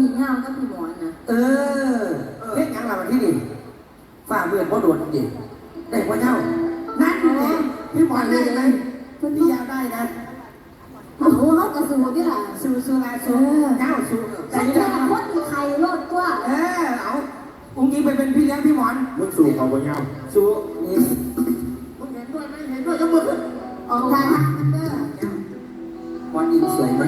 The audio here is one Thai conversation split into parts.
พี่เงาก็พี่หมอนนะเออเฮ็ดหยังล่ะวันที่นี่ฝ่าเมืองบ่โดดจริงได้บ่เจ้านั่นแหละพี่บอลเลยยังไงพี่อยากได้นะโอ้โหเขากระสูที่ล่ะสู้สู้ลาสู้เจ้าสู้ฉันนี่แค่แหละคนมีใครรอดตัวเออเอาอุ้งยิงไปเป็นพี่เลี้ยงพี่หมอนมึงสู่เขาบ่ยาวสู้นี่มึงเห็นด้วยไหมเห็นด้วยยกมือขึ้นออกทางฮักเด้อบอลยิงสวยไหม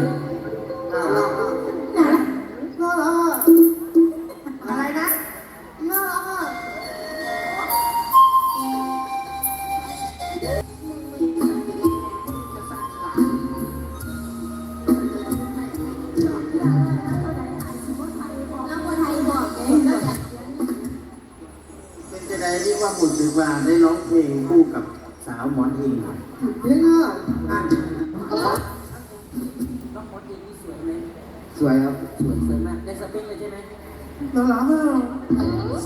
เป็นจะได้เรียกว่าบุญถึงว่าได้ร้องเพลงคู่กับสาวหมอนอิงเพลงอะอะน้องบอลยิงนี่สวยไหมสวยครับสวยสวยมากในสเปคเลยใช่ไหมน่ารักอะ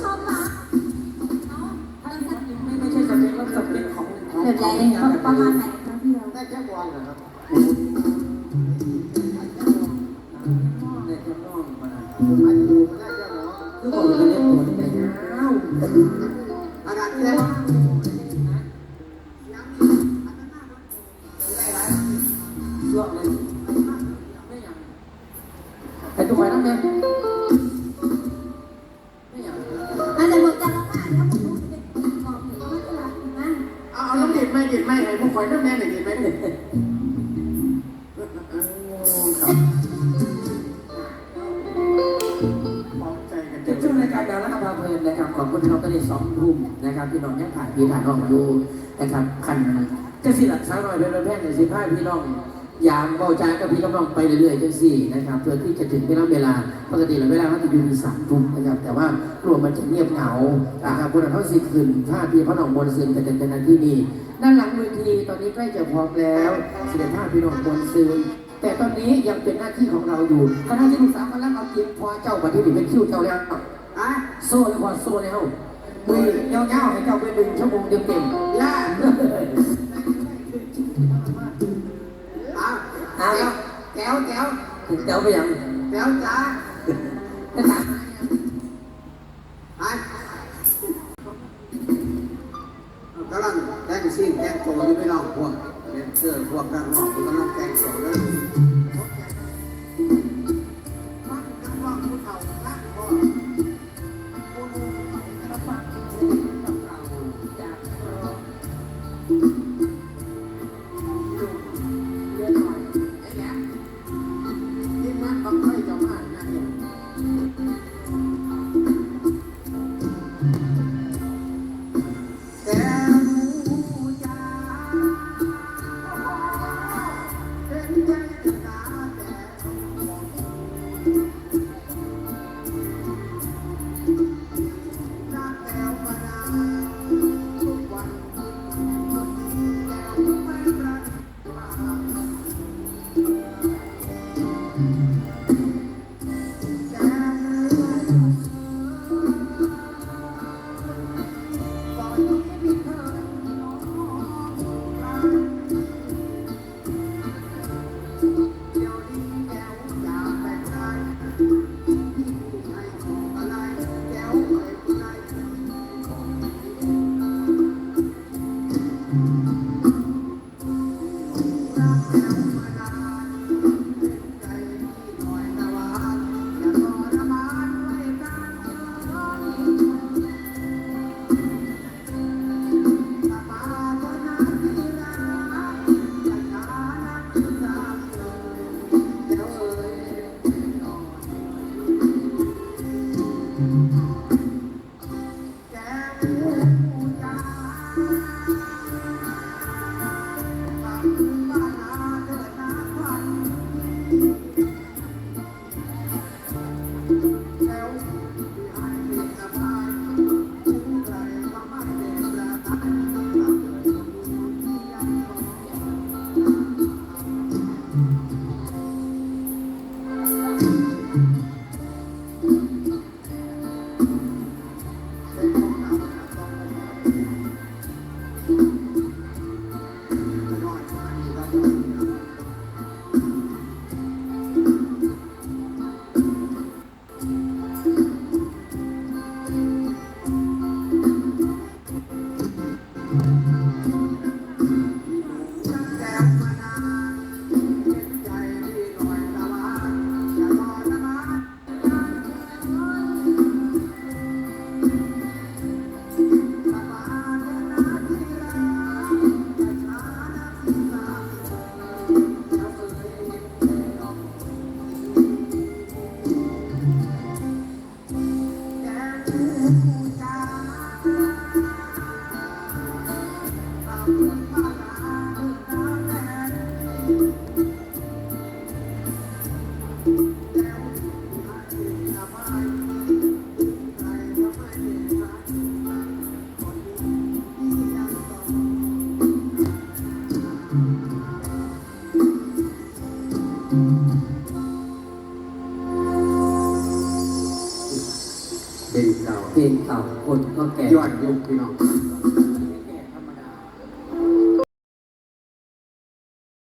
ชอบรักถ้าไม่ไม่ใช่สเปคแล้วสเปคของของแบบไหนประมาณไหนคะพี่เราได้แค่วางเหรอครับเนี่ยจะต้องมา น้ำดิบไหมดิบไหมให้พวกคอยน้ำแน่หน่อยดิบไหมเนี่ยครับพร้อมใจกันจะช่วงรายการดาวและกำลังเพลินนะครับขอบคุณเราก็ได้สองทุ่มนะครับพี่น้องยังผ่านพี่ผ่านน้องดูนะครับคันจะสิหลักสาวน้อยเป็นประเภทในสิบห้าพี่น้องยามเบาใจกับพี่กำลังไปเรื่อยๆจังสี่นะครับเพื่อที่จะถึงเวลาเวลาปกติแล้วเวลาเขาจะอยู่ที่สามทุ่มนะครับแต่ว่ารวมมันจะเงียบเหงานะครับคนเขาสิคืนผ้าพี่พระน้องบนซึนแต่เป็นนาที่นี่ ด้านหลังเวทีตอนนี้ใกล้จะพร้อมแล้วเสด็จผ้าพี่น้องบนซึนแต่ตอนนี้ยังเป็นหน้าที่ของเราอยู่คณะที่ปรึกษามาแล้วเอาเตรียมพอเจ้าประเทศนี้เป็นคิวเจ้าแล้วอะโซ่แล้วพอโซ่แล้วมือยาวๆให้เจ้าไปหนึ่งชั่วโมงเต็มๆย่าอ่าเอาแก้วแก้วเจ้าไปยังแก้วจ้า เด่นเก่าเด่นเก่าคนก็แก่ ยอดยุคพี่น้อง